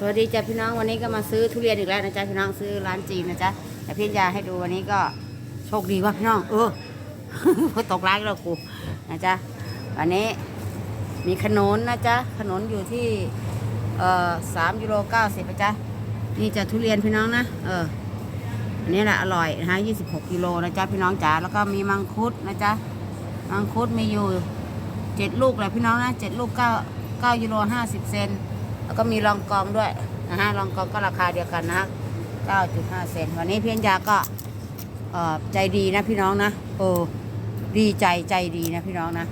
สวัสดีจ้ะพี่น้องวันนี้ก็มาซื้อทุเรียนอีกแล้วนะจ๊ะพี่น้องซื้อร้านจีนนะจ๊ะแต่พี่ยาให้ดูวันนี้ก็โชคดีว่ะพี่น้อง เออตกร้านแล้วกูนะจ๊ะวันนี้มีขนนนะจ๊ะขนนอยู่ที่เอ่อสามยูโรเก้าสิบนะจ๊ะนี่จะทุเรียนพี่น้องนะเอออันนี้แหละอร่อยนะฮะยี่สิบหกกิโลนะจ๊ะพี่น้องจ๋าแล้วก็มีมังคุดนะจ๊ะมังคุดมีอยู่เจ็ดลูกเลยพี่น้องนะเจ็ดลูกเก้าเก้ายูโรห้าสิบเซน แล้วก็มีรองกองด้วยนะฮะรองกองก็ราคาเดียวกันนะฮะ9.5 เซนวันนี้เพียงยาก็เออใจดีนะพี่น้องนะโอ้ดีใจใจดีนะพี่น้องนะ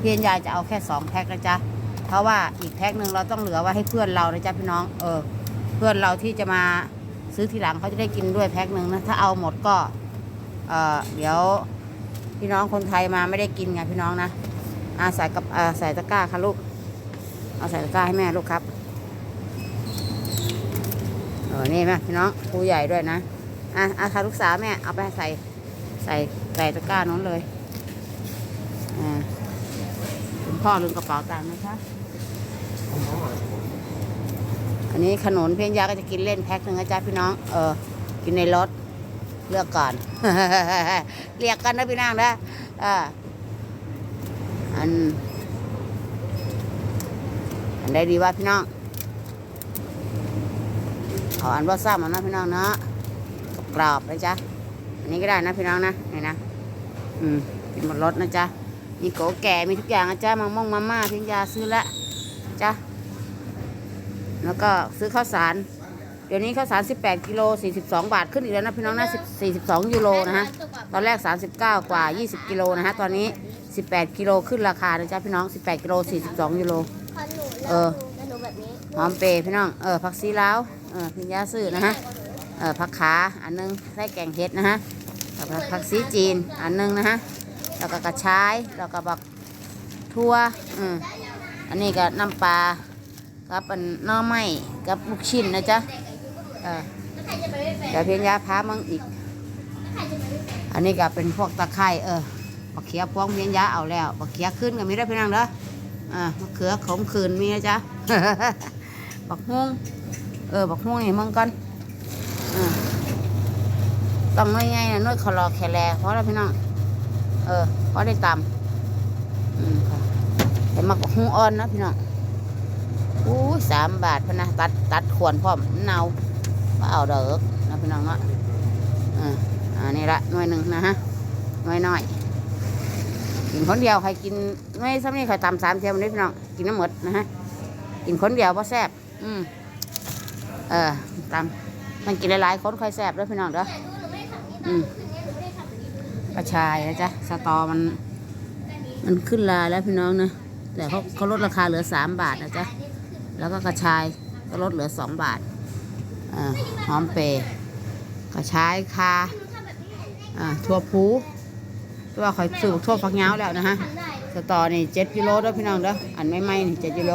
เพียงยาจะเอาแค่ 2 แพ็คนะจ๊ะ เพราะว่าอีกแพ็คหนึ่งเราต้องเหลือไว้ให้เพื่อนเรานะจ๊ะพี่น้องเออเพื่อนเราที่จะมาซื้อทีหลังเขาจะได้กินด้วยแพ็คหนึ่งนะถ้าเอาหมดก็เออเดี๋ยวพี่น้องคนไทยมาไม่ได้กินไงพี่น้องนะอาใส่กับอาใส่ตะกร้าค่ะลูกเอาใส่ตะกร้าให้แม่ลูกครับ เออนี่แม่พี่น้องครูใหญ่ด้วยนะ อะอาค่ะลูกสาวแม่เอาไปใส่ใส่ใส่ตะกร้าน้นเลยอ่าคุณพ่อลืมกระเป๋าตังค์นะคะ อันนี้ขนุนเพียงยาก็จะกินเล่นแพ็คหนึ่งนะจ๊ะพี่น้อง เออ กินในรถเลือกก่อน เรียกกันนะพี่นางนะอ่าอัน อันใดดีว่าพี่น้อง ขออันว่าซ้ำมันนะพี่น้องเนาะกรอบนะจ๊ะอันนี้ก็ได้นะพี่น้องนะนี่นะอืมกินหมดรสนะจ๊ะมีโกแก่มีทุกอย่างนะจ๊ะมังม่วงมาม่าพิงยาซื้อละจ๊ะแล้วก็ซื้อข้าวสาร เดี๋ยวนี้ข้าวสาร 18 กิโล 42 บาทขึ้นอีกแล้วนะพี่น้องนะ42 ยูโรนะฮะตอนแรก 39 กว่า 20 กิโลนะฮะตอนนี้ 18 กิโลขึ้นราคานะจ๊ะพี่น้อง 18 กิโล 42 ยูโรขอหนูเออ หอมเปรย์พี่น้อง เออผักซีลาว เออพิญญาซื้อนะฮะ เออผักขาอันนึงไส้แกงเห็ดนะฮะแล้วก็ผักซีจีนอันนึงนะฮะ แล้วก็กระชายแล้วก็บักทั่วอืมอันนี้ก็น้ำปลากับอันน่อไม้กับลูกชิ้นนะจ๊ะ เออเดี๋ยวพียงยาพามังอีก อันนี้ก็เป็นพวกตะไคร้เออบักเขียพวงเพียงยาเอาแล้วบักเขียขึ้นก็มีได้พี่น้องเด้ออ่ามะเขือขมขืนมีนะจ๊ะ บักฮวงเออบักฮวงนี่มึงก่อนอ่าต้องน้อยไงนะน้อยคอรอแคแลเพราะอะไรพี่น้องเออเพราะได้ตำอืมค่ะแต่มักบักฮวงอ่อนนะพี่น้องอู้สามบาทพะนะตัดตัดขวนพร้อมเนาว่าเอาเด้อนะพี่น้องเนาะอ่าอันนี้ละหน่วยหนึ่งนะฮะหน่วยน้อยกินคนเดียวใครกินไม่ซ้ำนี่ใครตำสามเทียมนี่พี่น้องกินน้ำหมดนะฮะกินคนเดียวเพราะแซ่บ อืมเออตามมันกินหลายๆคนค่อยแซ่บด้วยพี่น้องเด้อแต่ดูหนูไม่ได้ทำนี่อืมคืนนี้หนูไม่ได้ทำนี่กระชายนะจ๊ะสตอมัน มันขึ้นราแล้วพี่น้องนะแต่เขาเขาลดราคาเหลือสามบาทนะจ๊ะแล้วก็กระชายก็ลดเหลือสองบาทอ่าหอมเปรย์กระชายคาอ่าทั่วพูตัวาคอยซื้อทั่วฟักเงาวแล้วนะฮะทำได้สตอนี่เจ็ดกิโลเด้อพี่น้องเด้ออันไม่ไม่นี่เจ็ดกิโล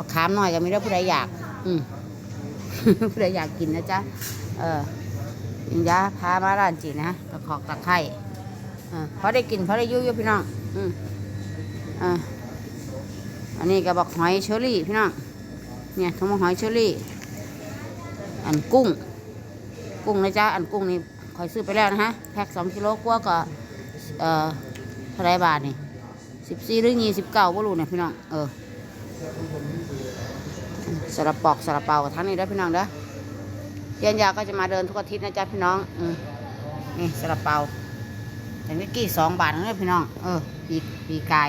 ปักขามหน่อยก็มีได้อผู้ใดอยาก อืมผู้ใดอยากกินนะจ๊ะเออยิงยาพามาร้านจีนะตะขอกตะไคร่อ่าพอได้กินเพอได้ยุ่ยพี่น้อง อืมอ่าอันนี้ก็บอกหอยเชอรี่พี่น้องเนี่ยทั้งหมดหอยเชอรี่ อันกุ้ง กุ้งนะจ๊ะอันกุ้งนี่คอยซื้อไปแล้วนะฮะแพ็คสองกิโลกว่าก็เอ่อเท่าไรบาทนี่สิบสี่หรือยี่สิบเก้าบ่รู้เนี่ยพี่น้องเออ สลับปอกสลับเปากับทั้งนี้ด้อพี่น้องเด้อเย็นยาก็จะมาเดินทุกอาทิตย์นะจ๊ะพี่น้องอืมนี่สลับเปาแต่นี่กี่สองบาทนะพี่น้อง เออ ปีปีไก่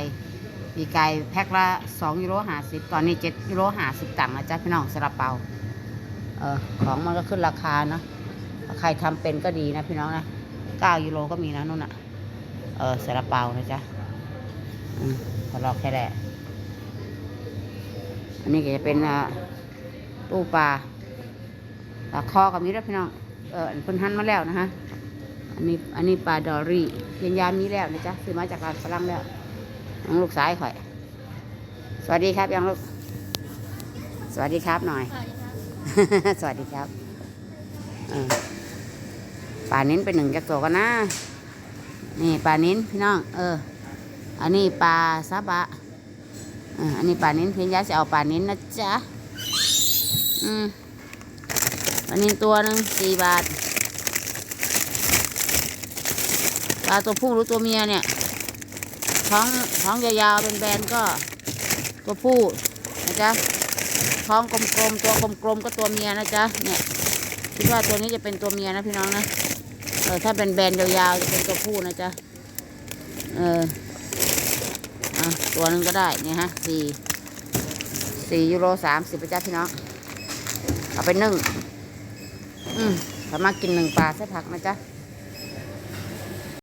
ปีไก่แพ็คละสองยูโรห้าสิบตอนนี้เจ็ดยูโรห้าสิบตังค์นะจ๊ะพี่น้องสลับเปาเออของมันก็ขึ้นราคาเนาะใครทำเป็นก็ดีนะพี่น้องนะเก้ายูโรก็มีนะนู่นน่ะ เออซาลาเปานะจ๊ะอืมพอลอกแค่แหละ อันนี้ก็จะเป็นตู้ปลาปลาคอกับนี้ด้วพี่น้อง เอออันคนหั่นมาแล้วนะฮะ อันนี้อันนี้ปลาดอรี่เย็นยามนี้แล้วนะจ๊ะซื้อมาจากร้านฝรั่งแล้วน้องลูกสายข่อย สวัสดีครับยังลูก สวัสดีครับหน่อย สวัสดีครับปลานิ้นเป็นหนึ่งจักรโตกันนะ นี่ปลานิ้นพี่น้อง เออ อันนี้ปลาซาบะ อันนี้ปลานิ้นเพียงยาจะเอาปลานิ้นนะจ๊ะ อืมอันนี้ตัวหนึ่งสี่บาท ปลาตัวผู้หรือตัวเมียเนี่ย ท้องท้องยาวๆเป็นแบนๆก็ ตัวผู้นะจ๊ะ ท้องกลมๆตัวกลมๆก็ตัวเมียนะจ๊ะ เนี่ยคิดว่าตัวนี้จะเป็นตัวเมียนะพี่น้องนะ เออถ้าเป็นแบนยาวๆจะเป็นตัวผู้นะจ๊ะ เออ ตัวหนึ่งก็ได้เนี่ยฮะสี่สี่ยูโรสามสิบจ้าพี่น้องเอาไปนึ่ง อืมสามารถกินหนึ่งปลาใส่ผักนะจ๊ะ